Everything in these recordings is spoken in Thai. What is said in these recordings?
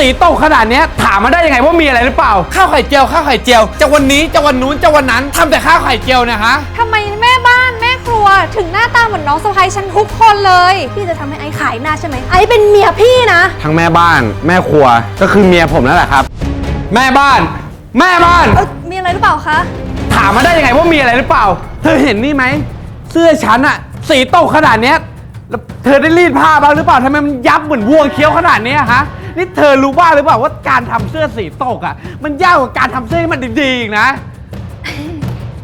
สีตกขนาดเนี้ยถามมาได้ยังไงว่ามีอะไรหรือเปล่า ข้าวไข่เจียวข้าวไข่เจียวจะวันนี้จะวันนู้นจะวันนั้นทำแต่ข้าวไข่เจียวเนะฮะ ทำไมแม่บ้านแม่ครัว ถึงหน้าตาเหมือนน้องสะพ้ยฉันทุกคนเลย พี่จะทำให้ไอ้ขายหน้าใช่ไหมไอ้เป็นเมียพี่นะ ทั้งแม่บ้านแม่ครัวก็คือเมียผมนั่นแหละครับ แม่บ้าน แม่บ้าน เออมีอะไรหรือเปล่าคะ ถามมาได้ยังไงว่ามีอะไรหรือเปล่า เธอเห็นนี่ไหม เสื้อฉันอะสีตกขนาดเนี้ย แล้วเธอได้รีดผ้าบ้างหรือเปล่าทำไมมันยับเหมือนวัวเคี้ยวขนาดเนี้ยฮะ นี่เธอรู้บ้างหรือเปล่าว่าการทำเสื้อสีตกอะมันยากกว่าการทำเสื้อให้มันดีๆอีกนะ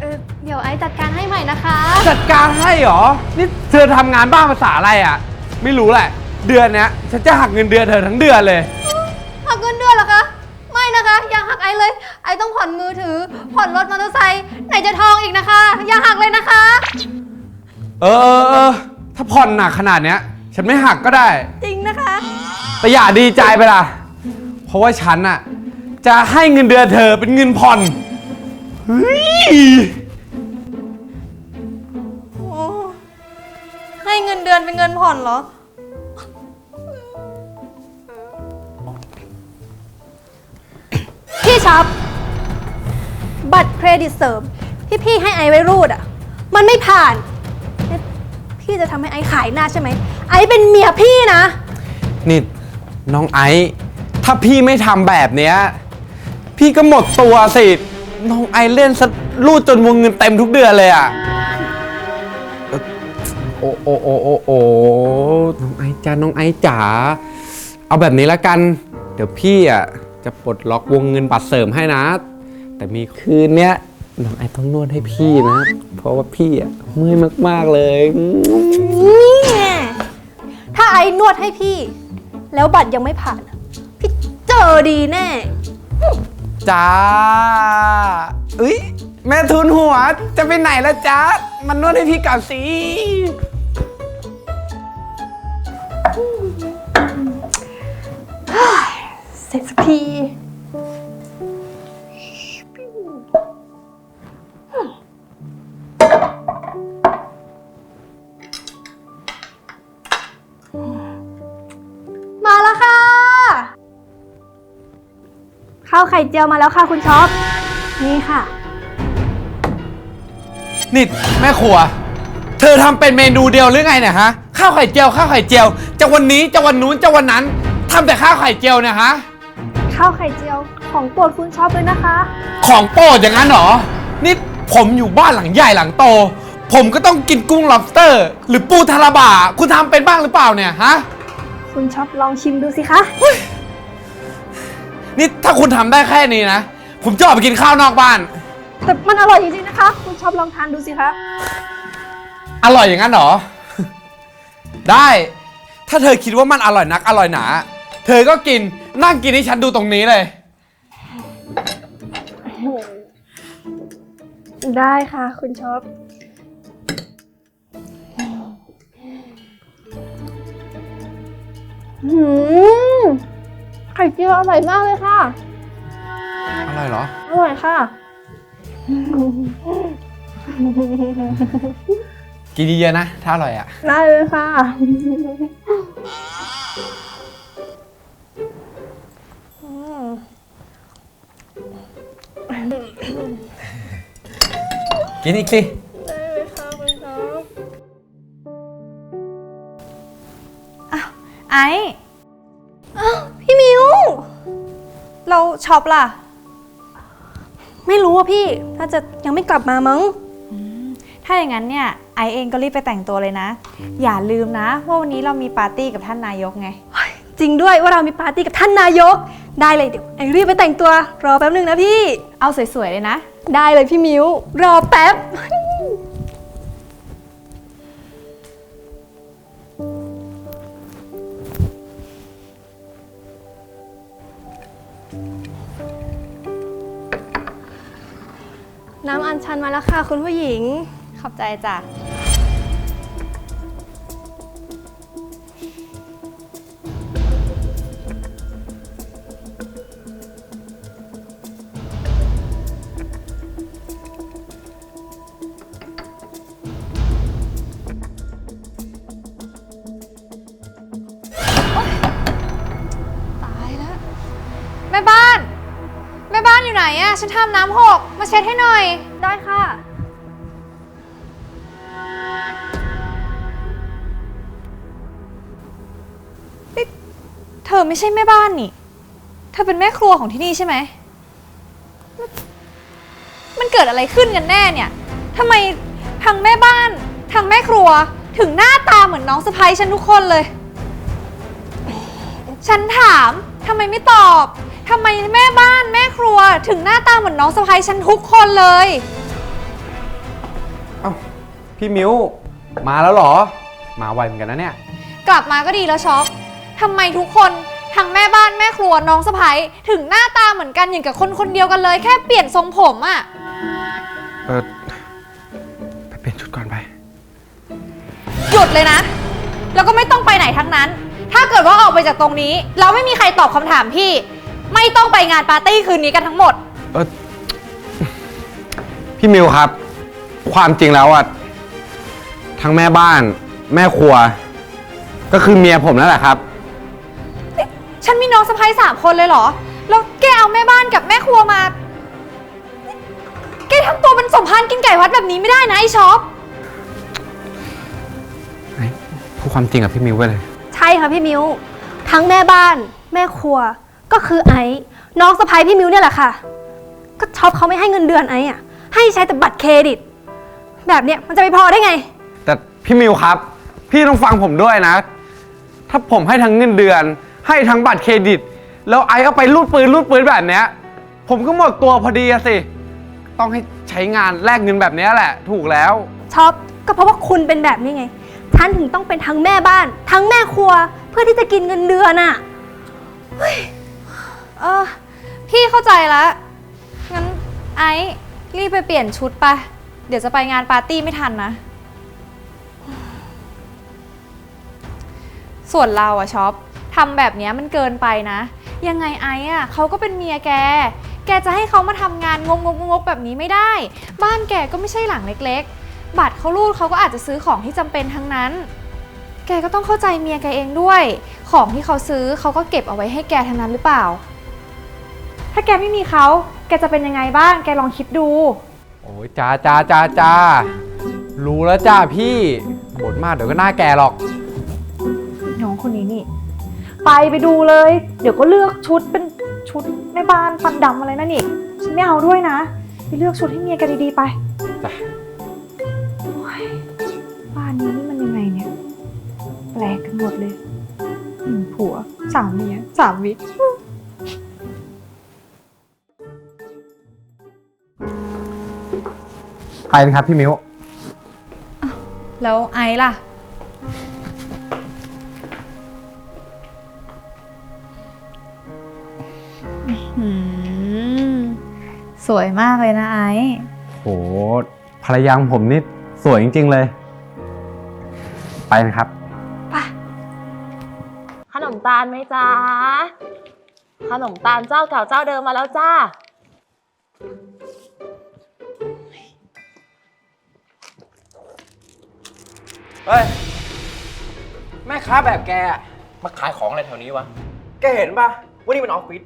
เออเดี๋ยวไอ้จัดการให้ใหม่นะคะ จัดการให้เหรอ นี่เธอทำงานบ้านภาษาอะไรอะไม่รู้แหละ เดือนเนี้ยฉันจะหักเงินเดือนเธอทั้งเดือนเลย หักเงินเดือนเหรอคะ ไม่นะคะ อย่าหักไอ้เลย ไอ้ต้องผ่อนมือถือ ผ่อนรถมอเตอร์ไซค์ไหนจะทองอีกนะคะ อย่าหักเลยนะคะ เออเออเออ ถ้าผ่อนหนักขนาดเนี้ย ฉันไม่หักก็ได้จริงนะคะ แต่อย่าดีใจไปล่ะ เพราะว่าฉันอะจะให้เงินเดือนเธอเป็นเงินผ่อนเฮ้ยโอ้ให้เงินเดือนเป็นเงินผ่อนเหรอ พี่ช็อปบัตรเครดิตเสริมที่พี่ให้ไอไว้รูดอะ มันไม่ผ่านนี่ พี่จะทำให้ไอขายหน้าใช่ไหม ไอเป็นเมียพี่นะ นี่น้องไอซ์ถ้าพี่ไม่ทำแบบเนี้ย พี่ก็หมดตัวสิ น้องไอซ์เล่นสะรูดจนวงเงินเต็มทุกเดือนเลยอะเอ่อโอ้โอ้โอ้โอ้โอ้น้องไอซ์จ้าน้องไอซ์จ๋า เอาแบบนี้ละกัน เดี๋ยวพี่อะจะปลดล็อกวงเงินบัตรเสริมให้นะ แต่มีคืนเนี้ย น้องไอซ์ต้องนวดให้พี่นะ เพราะว่าพี่อะเมื่อยมาก ๆ เลยนี่ไงถ้าไอ้นวดให้พี่ แล้วบัตรยังไม่ผ่านอะพี่เจอดีแน่ จ้าเอ้ย แม่ทุนหัวจะไปไหนละจ๊ะมันนวดให้พี่ก่อนสิเสร็จสักที ข้าวไข่เจียวมาแล้วค่ะคุณช็อป นี่ค่ะ นี่แม่ครัว เธอทำเป็นเมนูเดียวหรือไงเนี่ยฮะ ข้าวไข่เจียวข้าวไข่เจียวจะวันนี้จะวันนู้นจะวันนั้นทำแต่ข้าวไข่เจียวเนี่ยฮะ ข้าวไข่เจียวของโปรดคุณช็อปเลยนะคะ ของโปรดอย่างนั้นเหรอ นี่ผมอยู่บ้านหลังใหญ่หลังโต ผมก็ต้องกินกุ้ง lobster หรือปูทาราบะคุณทำเป็นบ้างหรือเปล่าเนี่ยฮะ คุณช็อปลองชิมดูสิคะ นี่ถ้าคุณทำได้แค่นี้นะ ผมจะออกไปกินข้าวนอกบ้าน แต่มันอร่อยจริงๆนะคะ คุณช็อปลองทานดูสิคะ อร่อยอย่างนั้นเหรอ ได้ ถ้าเธอคิดว่ามันอร่อยนักอร่อยหนา เธอก็กินนั่งกินให้ฉันดูตรงนี้เลย ได้ค่ะ คุณช็อปหืม ไข่เจียวอร่อยมากเลยค่ะอร่อยเหรอ อร่อยค่ะ กินเยอะๆนะ ถ้าอร่อยอะ ได้เลยค่ะ กินอีกสิ ได้เลยค่ะคุณช็อปไอ้อ้าวพี่ มิวเราช็อปล่ะ ไม่รู้อะพี่ น่าจะยังไม่กลับมามั้ง ถ้าอย่างนั้นเนี่ย ไอเองก็รีบไปแต่งตัวเลยนะ อย่าลืมนะว่าวันนี้เรามีปาร์ตี้กับท่านนายกไง จริงด้วยว่าเรามีปาร์ตี้กับท่านนายก ได้เลยเดี๋ยวไอรีบไปแต่งตัว รอแป๊บนึงนะพี่ เอาสวยๆเลยนะ ได้เลยพี่มิวรอแป๊บ น้ำอัญชันมาแล้วค่ะคุณผู้หญิง ขอบใจจ้ะ ฉันทำน้ำหก มาเช็ดให้หน่อย ได้ค่ะ เธอไม่ใช่แม่บ้านนี่ เธอเป็นแม่ครัวของที่นี่ใช่ไหม มันเกิดอะไรขึ้นกันแน่เนี่ยทำไมทางแม่บ้านทางแม่ครัวถึงหน้าตาเหมือนน้องสะพ้ยฉันทุกคนเลย ฉันถามทำไมไม่ตอบ ทำไมแม่บ้านแม่ครัว ถึงหน้าตาเหมือนน้องสะพ้ยฉันทุกคนเลย เอ้าพี่มิวมาแล้วเหรอ มาไวเหมือนกันนะเนี่ย กลับมาก็ดีแล้วช็อปทำไมทุกคนทั้งแม่บ้านแม่ครัวน้องสะพ้ยถึงหน้าตาเหมือนกันอย่างกับคนคนเดียวกันเลย แค่เปลี่ยนทรงผมอะเออไปเปลี่ยนชุดก่อนไป หยุดเลยนะ แล้วก็ไม่ต้องไปไหนทั้งนั้น ถ้าเกิดว่าออกไปจากตรงนี้ เราไม่มีใครตอบคำถามพี่ ไม่ต้องไปงานปาร์ตี้คืนนี้กันทั้งหมด เออพี่มิวครับ ความจริงแล้วอะทั้งแม่บ้าน แม่ครัว ก็คือเมียผมนั่นแหละครับ ฉันมีน้องสะพ้ยสามคนเลยเหรอ แล้วแกเอาแม่บ้านกับแม่ครัวมา แกทำตัวเป็นสมพานกินไก่วัดแบบนี้ไม่ได้นะไอช็อปไหนพูดความจริงกับพี่มิวไปเลย ใช่ค่ะพี่มิวทั้งแม่บ้าน แม่ครัว ก็คือไอ้น้องสะพ้ายพี่มิวเนี่ยแหละค่ะ ก็ช็อปเขาไม่ให้เงินเดือนไอ้อะให้ใช้แต่บัตรเครดิต แบบเนี้ยมันจะไปพอได้ไง แต่พี่มิวครับ พี่ต้องฟังผมด้วยนะ ถ้าผมให้ทั้งเงินเดือน ให้ทั้งบัตรเครดิต แล้วไอเอาไปรูดปืนรูดปืนแบบเนี้ย ผมก็หมดตัวพอดีอะสิ ต้องให้ใช้งานแลกเงินแบบเนี้ยแหละ ถูกแล้ว ช็อปก็เพราะว่าคุณเป็นแบบนี้ไงฉันถึงต้องเป็นทั้งแม่บ้าน ทั้งแม่ครัวเพื่อที่จะกินเงินเดือนอะ เข้าใจแล้วงั้นไอซ์รีบไปเปลี่ยนชุดไป เดี๋ยวจะไปงานปาร์ตี้ไม่ทันนะ ส่วนเราอะช็อปทำแบบเนี้ยมันเกินไปนะ ยังไงไอซ์อะเขาก็เป็นเมียแก แกจะให้เขามาทำงานงงงงกๆแบบนี้ไม่ได้ บ้านแกก็ไม่ใช่หลังเล็ก ๆ บัตรเขารูดเขาก็อาจจะซื้อของที่จำเป็นทั้งนั้น แกก็ต้องเข้าใจเมียแกเองด้วย ของที่เขาซื้อเขาก็เก็บเอาไว้ให้แกทั้งนั้นหรือเปล่า ถ้าแกไม่มีเขา แกจะเป็นยังไงบ้าง แกลองคิดดู โอ้ยจ้าจ้าจ้าจ้ารู้แล้วจ้าพี่บ่นมากเดี๋ยวก็หน้าแกหรอก น้องคนนี้นี่ ไปไปดูเลย เดี๋ยวก็เลือกชุดเป็นชุดแม่บ้านฟันดำอะไรนั่นอีกฉันไม่เอาด้วยนะ ไปเลือกชุดให้เมียแกดีๆไปจ้ะ โอ๊ยบ้านนี้นี่มันยังไงเนี่ย แปลกกันหมดเลยหนึ่งผัวสามเมียสามวิ ไปนะครับพี่มิวแล้วไอซ์ล่ะสวยมากเลยนะไอซ์โหภรรยาของผมนี่สวยจริง ๆ เลย ไปนะครับ ขนมตาลไหมจ๊ะ ขนมตาลเจ้าเก่าเจ้าเดิมมาแล้วจ้า เฮ้ย แม่ค้าแบบแกอะมาขายของอะไรแถวนี้วะ แกเห็นปะว่านี่มันออฟฟิศ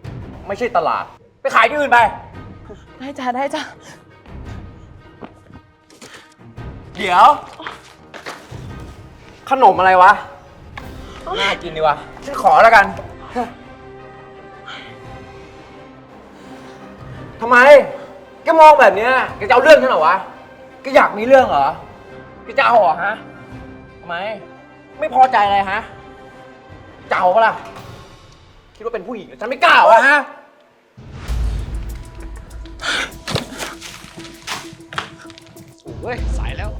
ไม่ใช่ตลาด ไปขายที่อื่นไป ได้จ้าได้จ้าเดี๋ยว ขนมอะไรวะ น่ากินดีวะ ฉันขอแล้วกัน ทำไม แกมองแบบเนี้ย แกจะเอาเรื่องฉันเหรอวะ แกอยากมีเรื่องเหรอ แกจะเอาเหรอฮะ ทำไมไม่พอใจอะไรฮะจะเอาปะล่ะ คิดว่าเป็นผู้หญิงเหรอฉันไม่กล้าเหรอฮะเฮ้ยสายแล้ว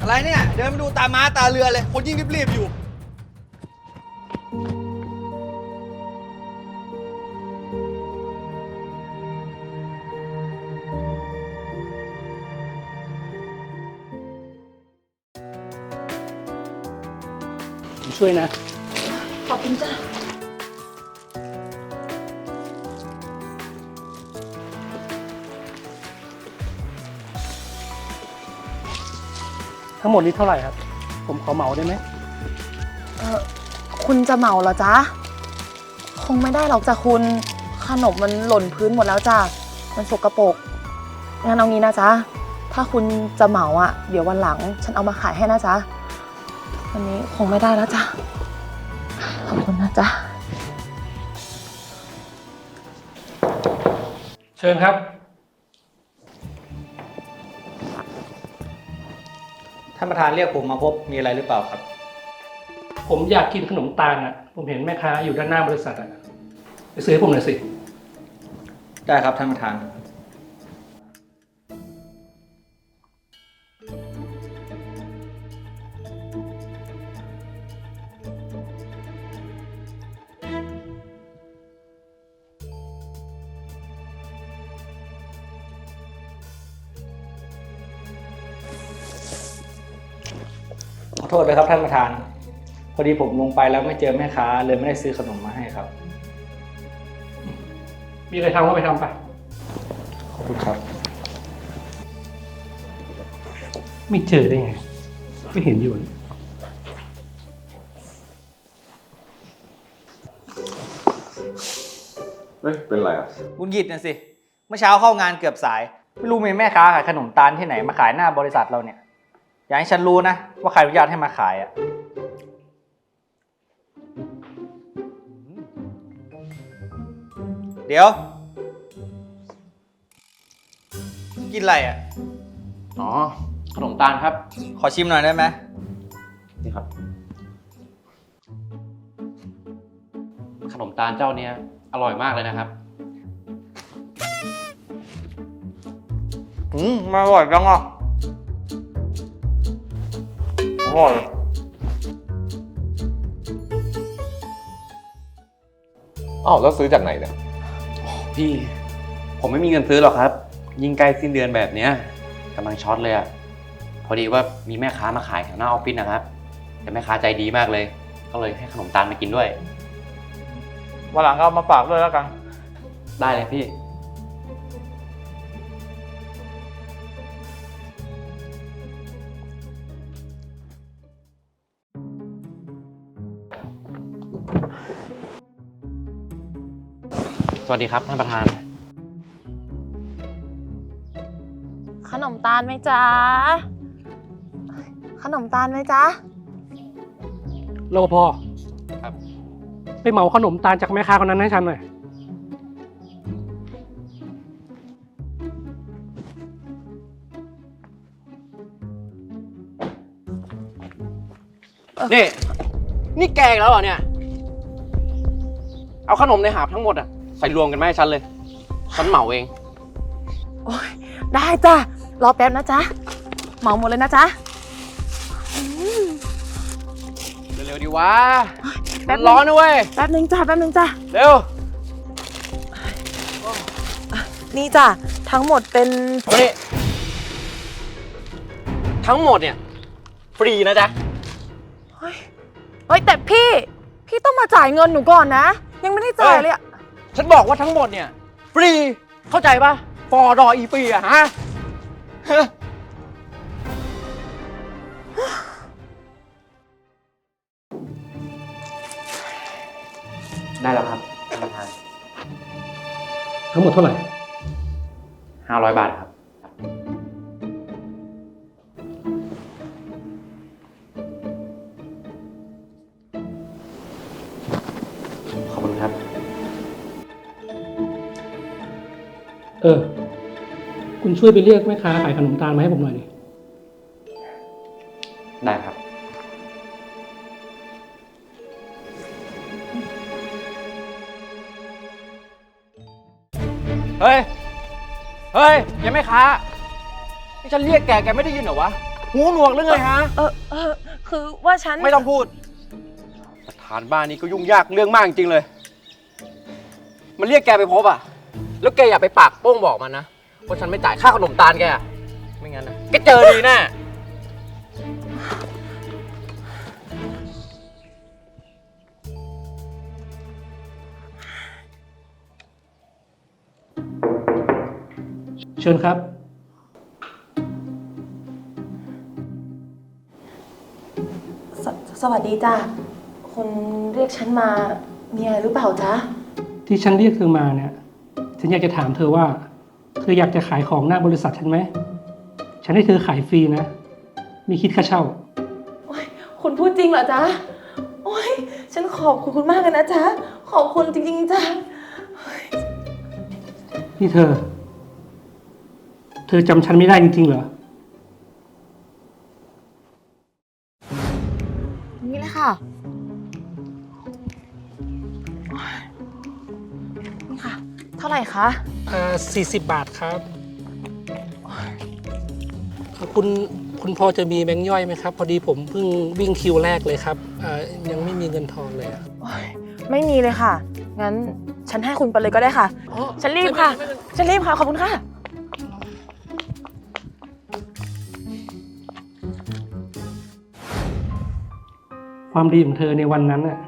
อะไรเนี่ย เดินมาดูตาม้าตาเรือเลย คนยิ่งรีบๆอยู่ ช่วยนะทั้งหมดนี้เท่าไหร่ครับ ผมขอเหมาได้ไหมคคุณจะเหมาเหรอจ๊ะ คงไม่ได้หรอกจ้ะคุณ ขนมมันหล่นพื้นหมดแล้วจ้ะ มันสกรปรก งั้นเอางี้นะจ๊ะ ถ้าคุณจะเหมาอะ เดี๋ยววันหลัง ฉันเอามาขายให้นะจ๊ะ วันนี้คงไม่ได้แล้วจ้ะขอบคุณนะ จ๊ะเชิญครับ ท่านประธานเรียกผมมาพบมีอะไรหรือเปล่าครับ ผมอยากกินขนมตาลอะ ผมเห็นแม่ค้าอยู่ด้านหน้าบริษัทอะ ไปซื้อให้ผมหน่อยสิ ได้ครับท่านประธาน ทษด้วยครับท่านประธาน พอดีผมลงไปแล้วไม่เจอแม่ค้า เลยไม่ได้ซื้อขนมมาให้ครับ มีอะไรทำก็ไปทำไป ขอบคุณครับ ไม่เจอได้ไง ไม่เห็นอยู่นี่เฮ้ย เป็นไรอะ บุญหยิดน่ะสิ เมื่อเช้าเข้างานเกือบสาย ไม่รู้มีแม่ค้าขายขนมตาลที่ไหนมาขายหน้าบริษัทเราเนี่ย อยากให้ฉันรู้นะ ว่าใครอนุญาตให้มาขายอะ่ะเดี๋ยว กินอะไรอะ่ะ อ๋อ ขนมตาลครับ ขอชิมหน่อยได้ไหมนี่ครับ ขนมตาลเจ้าเนี้ยอร่อยมากเลยนะครับ อืมมาอร่อยจังอะ ร่อยอ้าวแล้วซื้อจากไหนเนี่ยพี่ ผมไม่มีเงินซื้อหรอกครับ ยิ่งใกล้สิ้นเดือนแบบเนี้ยกำลังช็อตเลยอะพอดีว่ามีแม่ค้ามาขายแถวหน้าออฟฟิศนะครับ แต่แม่ค้าใจดีมากเลย ก็เลยให้ขนมตาลมากินด้วยวันหลังก็เอามาฝากด้วยแล้วกัน ได้เลยพี่ สวัสดีครับท่านประธาน ขนมตาลไหมจ๊ะ ขนมตาลไหมจ๊ะ รปภครับ ไปเหมาขนมตาลจากแม่ค้าคนนั้นให้ฉันหน่อย นี่ นี่แกอีกแล้วเหรอเนี่ย เอาขนมในหาบทั้งหมดอะ ใส่รวมกันมาให้ฉันเลย ฉันเหมาเอง โอ้ยได้จ้ะ รอแป๊บนะจ๊ะ เหมาหมดเลยนะจ๊ะ เร็วๆดีวะแป๊บนึง ร้อนนะเว้ย แป๊บนึงจ้ะแป๊บนึงจ้ะ เร็ว นี่จ้ะ ทั้งหมดเป็นมานี่ทั้งหมดเนี่ย ฟรีนะจ๊ะ เฮ้ยแต่พี่ พี่ต้องมาจ่ายเงินหนูก่อนนะ ยังไม่ได้จ่ายเลยอะ ฉันบอกว่าทั้งหมดเนี่ยฟรีเข้าใจปะฟอรออีฟรีอะฮะ ได้แล้วครับท่านประธานทั้งหมดเท่าไหร่ห้าร้อยบาทครับขอบ เออ คุณช่วยไปเรียกแม่ค้าขายขนมตาลมาให้ผมหน่อยดิได้ครับ เฮ้ย เฮ้ยยังไม่ค้านี่ฉันเรียกแกแกไม่ได้ยินเหรอวะ หูหนวกหรือไงฮะ เออเออคือว่าฉันไม่ต้องพูด ประธานบ้านนี้ก็ยุ่งยากเรื่องมากจริงเลย มันเรียกแกไปพบอะ แล้วแกอย่าไปปากโป้งบอกมันนะว่าฉันไม่จ่ายค่าขนมตาลแกอะไม่งั้นนะแกเจอดีแน่เชิญครับ สสวัสดีจ้ะคุณเรียกฉันมามีอะไรหรือเปล่าจ๊ะ ที่ฉันเรียกเธอมาเนี่ย ฉันอยากจะถามเธอว่า เธออยากจะขายของหน้าบริษัทฉันไหม ฉันให้เธอขายฟรีนะมีคิดค่าเช่า โอ๊ยคุณพูดจริงเหรอจ๊ะ โอ๊ย ฉันขอบคุณคุณมากเลยนะจ๊ะ ขอบคุณจริง ๆจ้ะนี่เธอ เธอจำฉันไม่ได้จริงๆเหรอ นี่เลยค่ะ ท่าไหร่คะ เอ่อสี่สิบบาทครับคุณคุณพอจะมีแบงค์ย่อยไหมครับ พอดีผมเพิ่งวิ่งคิวแรกเลยครับเอ่อยังไม่มีเงินทอนเลยอะโอ๊ยไม่มีเลยค่ะ งั้นฉันให้คุณไปเลยก็ได้ค่ะ ฉันรีบค่ะ ฉันรีบค่ะ ขอบคุณค่ะ ความดีของเธอในวันนั้นน่ะ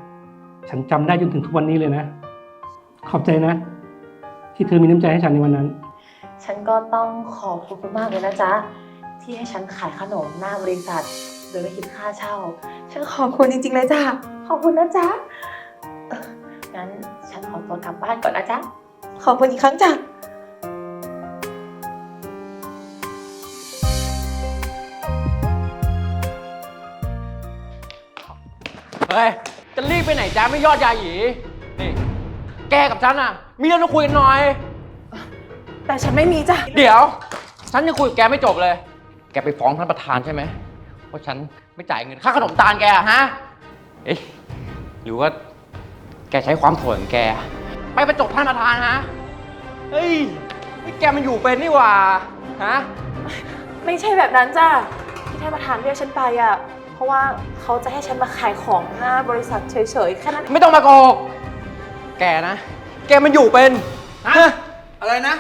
ฉันจำได้จนถึงทุกวันนี้เลยนะ ขอบใจนะ ที่เธอมีน้ำใจให้ฉันในวันนั้น ฉันก็ต้องขอบคุณคุณมากเลยนะจ๊ะ ที่ให้ฉันขายขนมหน้าบริษัท โดยไม่คิดค่าเช่า ฉันขอบคุณจริงๆเลยจ้ะ ขอบคุณนะจ๊ะเอ่องั้นฉันขอตัวกลับบ้านก่อนนะจ๊ะ ขอบคุณอีกครั้งจ้ะ เฮ้ย จะรีบไปไหนจ้าไม่ยอดยาหยีนี่ แกกับฉันอะมีเรื่องต้องคุยกันหน่อย แต่ฉันไม่มีจ้ะ เดี๋ยว ฉันยังคุยกับแกไม่จบเลย แกไปฟ้องท่านประธานใช่ไหมว่าฉันไม่จ่ายเงินค่าขนมตาลแกอะฮะ เอ๊ะหรือว่าแกใช้ความโถ่ของแก ไปประจบท่านประธานฮะ เฮ้ยนี่แกมันอยู่เป็นนี่หว่า ฮะ ไม่ใช่แบบนั้นจ้ะที่ท่านประธานเรียกฉันไปอะ เพราะว่าเขาจะให้ฉันมาขายของหน้าบริษัทเฉยๆแค่นั้น ไม่ต้องมาโกหก แกนะ แกมันอยู่เป็นฮะอะไรนะ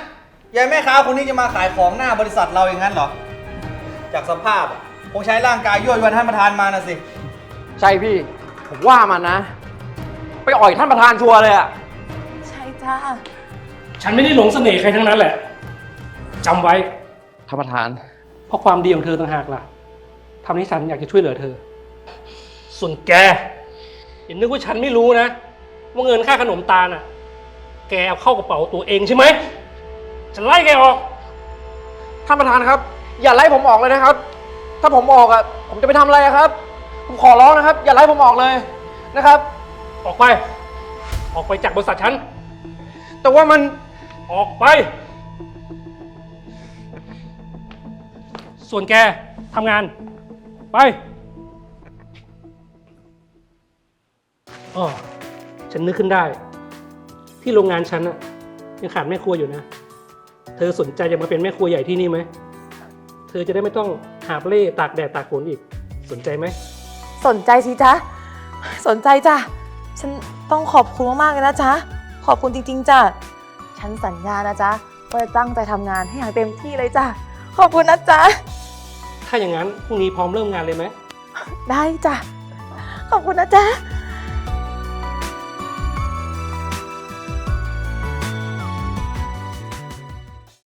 ยายแม่ค้าคนนี้จะมาขายของหน้าบริษัทเราอย่างนั้นเหรอ จากสภาพอะคงใช้ร่างกายยั่วยวนท่านประธานมานะสิ ใช่พี่ ผมว่ามันนะ ไปอ่อยท่านประธานชัวร์เลยอะใช่จ้า ฉันไม่ได้หลงเสน่ห์ใครทั้งนั้นแหละจำไว้ ท่านประธาน เพราะความดีของเธอต่างหากล่ะทำให้ฉันอยากจะช่วยเหลือเธอ ส่วนแกอย่านึกว่าฉันไม่รู้นะ ว่าเงินค่าขนมตาลน่ะ แกเอาเข้ากระเป๋าตัวเองใช่ไหมฉันไล่แกออก ท่านประธานครับ อย่าไล่ผมออกเลยนะครับ ถ้าผมออกอะผมจะไปทำอะไรอะครับ ผมขอร้องนะครับ อย่าไล่ผมออกเลยนะครับ ออกไป ออกไปจากบริษัทฉัน แต่ว่ามันออกไป ส่วนแกทำงาน ไปอ๋อ ฉันนึกขึ้นได้ ที่โรงงานฉันอะยังขาดแม่ครัวอยู่นะ เธอสนใจจะมาเป็นแม่ครัวใหญ่ที่นี่ไหม เธอจะได้ไม่ต้องหาบเล่ตากแดดตากฝนอีก สนใจไหม สนใจสิจ๊ะ สนใจจ้ะ ฉันต้องขอบคุณมากๆเลยนะจ๊ะ ขอบคุณจริง ๆจ้ะ ฉันสัญญานะจ๊ะว่าจะตั้งใจทำงานให้อย่างเต็มที่เลยจ้ะ ขอบคุณนะจ๊ะ ถ้าอย่างนั้นพรุ่งนี้พร้อมเริ่มงานเลยไหม ได้จ้ะ ขอบคุณนะจ๊ะ